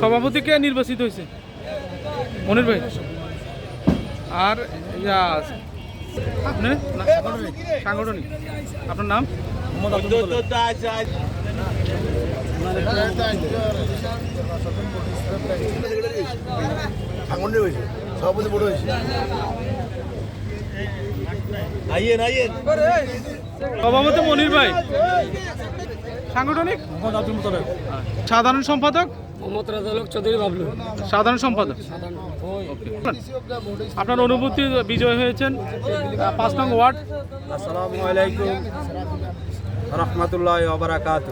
সভাপতি কে নির্বাচিত হয়েছে? মনির ভাই। আর ইয়া আপনি? সাংগঠনিক। আপনার নাম? সাংগঠনিক হয়েছে। সভাপতি বড় হয়েছে। সভাপতি মনির ভাই। সাংগঠনিক? সাধারণ সম্পাদক? মোহাম্মদ রাজালক চৌধুরী বাবলু। সাধারণ সম্পাদক। আপনার অনুভূতি বিজয় হয়েছেন? পাঁচ নং ওয়ার্ড। আসসালামু আলাইকুম। রহমতুল্লাহ ওবরাকাত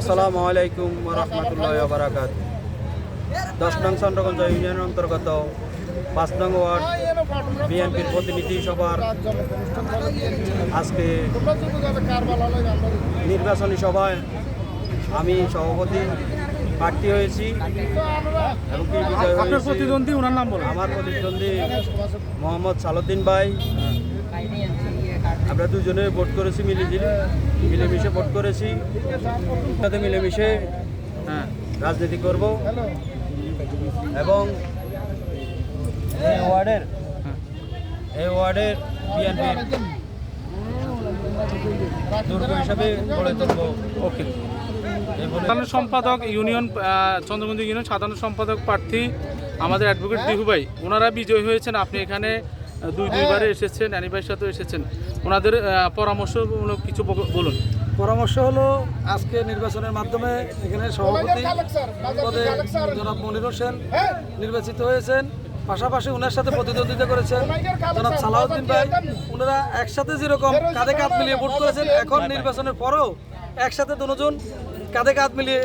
আসসালামু আলাইকুম রহমতুল্লাহ ওবরাকাত দশ নং চন্দ্রগঞ্জ ইউনিয়নের অন্তর্গত পাঁচ নং ওয়ার্ড বিএনপির প্রতিনিধি সভার আজকে নির্বাচনী সভায় আমি সভাপতি প্রার্থী হয়েছি এবং বিজয় আপনার প্রতিদ্বন্দ্বী ওনার নাম বলুন। আমার প্রতিদ্বন্দ্বী মোহাম্মদ সালুদ্দিন ভাই। আমরা দুজনে ভোট করেছি মিলেমিশে মিলেমিশে ভোট করেছি। সাথে মিলেমিশে হ্যাঁ রাজনীতি করব। এবং এই ওয়ার্ডের এই ওয়ার্ডের বিএনপির দুর্গ হিসাবে গড়ে তুলব। ওকে। এই সাধারণ সম্পাদক ইউনিয়ন চন্দ্রগঞ্জ ইউনিয়ন সাধারণ সম্পাদক প্রার্থী আমাদের অ্যাডভোকেট দিহু ভাই ওনারা বিজয় হয়েছেন। আপনি এখানে দুই দুইবারে এসেছেন অ্যানিভার্সারির সাথেও এসেছেন। ওনাদের পরামর্শমূলক কিছু বলুন। পরামর্শ হলো আজকে নির্বাচনের মাধ্যমে এখানে সভাপতি পদে জনাব মনির হোসেন নির্বাচিত হয়েছেন। পাশাপাশি ওনার সাথে প্রতিদ্বন্দ্বিতা করেছেন জনাব সালাউদ্দিন ভাই। ওনারা একসাথে যেরকম কাঁধে কাঁধ মিলিয়ে ভোট করেছেন, এখন নির্বাচনের পরেও একসাথে দুজন কাঁধে কাঁধ মিলিয়ে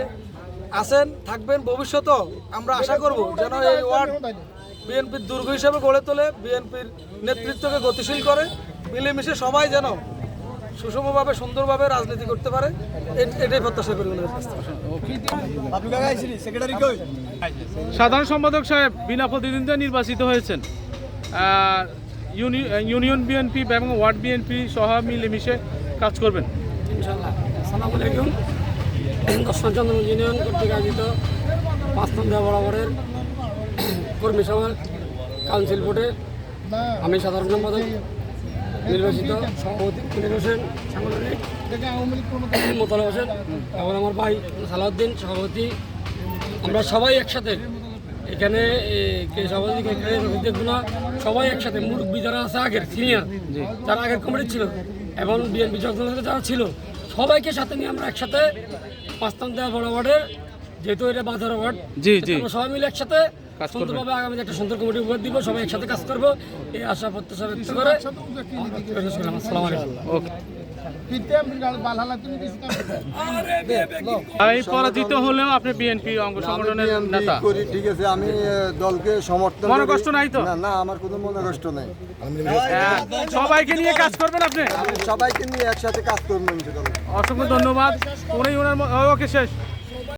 আছেন, থাকবেন। ভবিষ্যতেও আমরা আশা করব যেন এই ওয়ার্ড বিএনপির দুর্গ হিসেবে গড়ে তোলে, বিএনপির নেতৃত্বকে গতিশীল করে, মিলেমিশে সবাই যেন সুষমভাবে সুন্দরভাবে রাজনীতি করতে পারে এটাই প্রত্যাশা করি সাধারণ সম্পাদক সাহেব বিনা প্রতিদ্বন্দ্বিতা নির্বাচিত হয়েছেন। ইউনিয়ন বিএনপি এবং ওয়ার্ড বিএনপি সহ মিলেমিশে কাজ করবেন। ইনশাল্লাহ আসসালামু আলাইকুম। দর্শন ইউনিয়ন কর্তৃক আয়োজিত বরাবরের কর্মী সভার কাউন্সিল ভোটে আমি সাধারণ সম্পাদক নির্বাচিত সভাপতি মনির হোসেন সাংগঠনিক মোতালা হোসেন এবং আমার ভাই সালাউদ্দিন সভাপতি। আমরা সবাই একসাথে এখানে কে সভাপতি কে দেখব না সবাই একসাথে মুরব্বী যারা আছে আগের সিনিয়র যারা আগের কমিটি ছিল এবং বিএনপি যারা ছিল সবাইকে সাথে নিয়ে আমরা একসাথে পাঁচতাম দেওয়া বড় ওয়ার্ডের যেহেতু এটা বাজার ওয়ার্ড জি, জি। সবাই মিলে একসাথে সুন্দরভাবে আগামী একটা সুন্দর কমিটি উপহার দিব সবাই একসাথে কাজ করব। এই আশা প্রত্যাশা ব্যক্ত করে। আসসালামু আলাইকুম। ওকে। পরাজিত হলেও আপনি বিএনপি অঙ্গ সংগঠনের নেতা। করি ঠিক আছে আমি দলকে সমর্থন মনে কষ্ট নাই তো? না না আমার কোনো মনে কষ্ট নাই। হ্যাঁ, সবাইকে নিয়ে কাজ করবেন আপনি? আমি সবাইকে নিয়ে একসাথে কাজ করব ইনশাআল্লাহ। অসংখ্য ধন্যবাদ। উনি ওনার ওকে শেষ।